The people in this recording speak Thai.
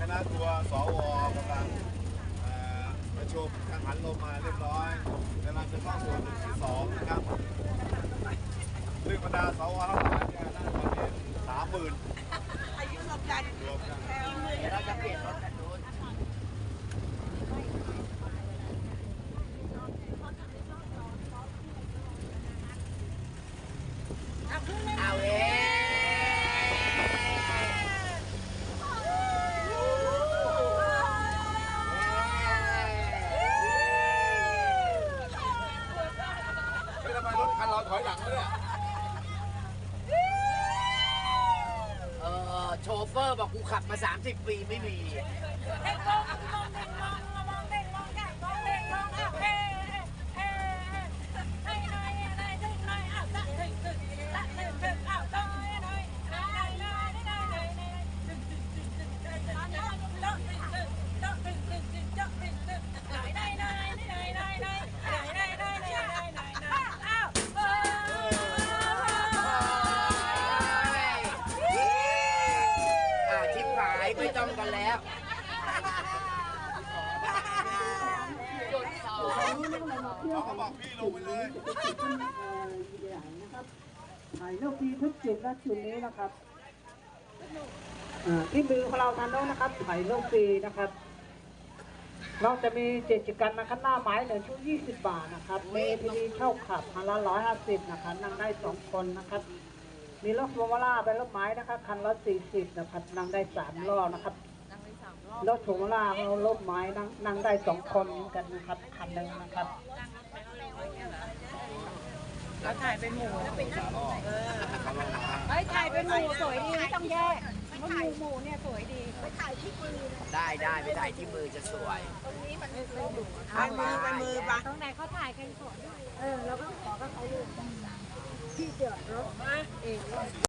คณะทัวร์สวกำลังประชุมกังหันลมมาเรียบร้อยกำลังจะเข้าสู่หนึ่งที่สองนะครับซึ่งบรรดาสวทั้งหลายเนี่ยน่าจะเป็นสามหมื่นอายุรวมกันรวมกันแล้วจะเปลี่ยนรถกันนู้นเอาเอง เฮ้ยทำไมรถ คันเราถอยหลังวะเนี่ยเออโชเฟอร์บอกกูขับมา 30 ปีไม่มีเด็กมองมอ ก็บอกพี่ลงไปเลยถ่ายรูปฟรีทุกจุดและจุดนี้นะครับอ่าที่มือของเราทางโน้นนะครับถ่ายรูปฟรีนะครับ เราจะมีกิจกรรมนะครับหน้าไม้เหลือชุด20บาทนะครับมีทีวีเช่าขับคันละ150นะครับนั่งได้สองคนนะครับ มีรถโมวาร่าเป็นรถไม้นะครับคันละ40นะครับนั่งได้สามรอบนะครับรถโมวาร่าเรารถไม้นั่งนั่งได้สองคนเหมือนกันนะครับคันหนึ่งนะครับ เฮ้ยถ่ายเป็นหมู่สวยดีไม่ต้องแยกเพราะหมู่หมู่เนี่ยสวยดีไปถ่ายที่มือได้ได้ไปถ่ายที่มือจะสวยเอามือไปมือปะตรงไหนเขาถ่ายกันสวยเออแล้วก็ขอก็เขาดูที่เจอดรถเอง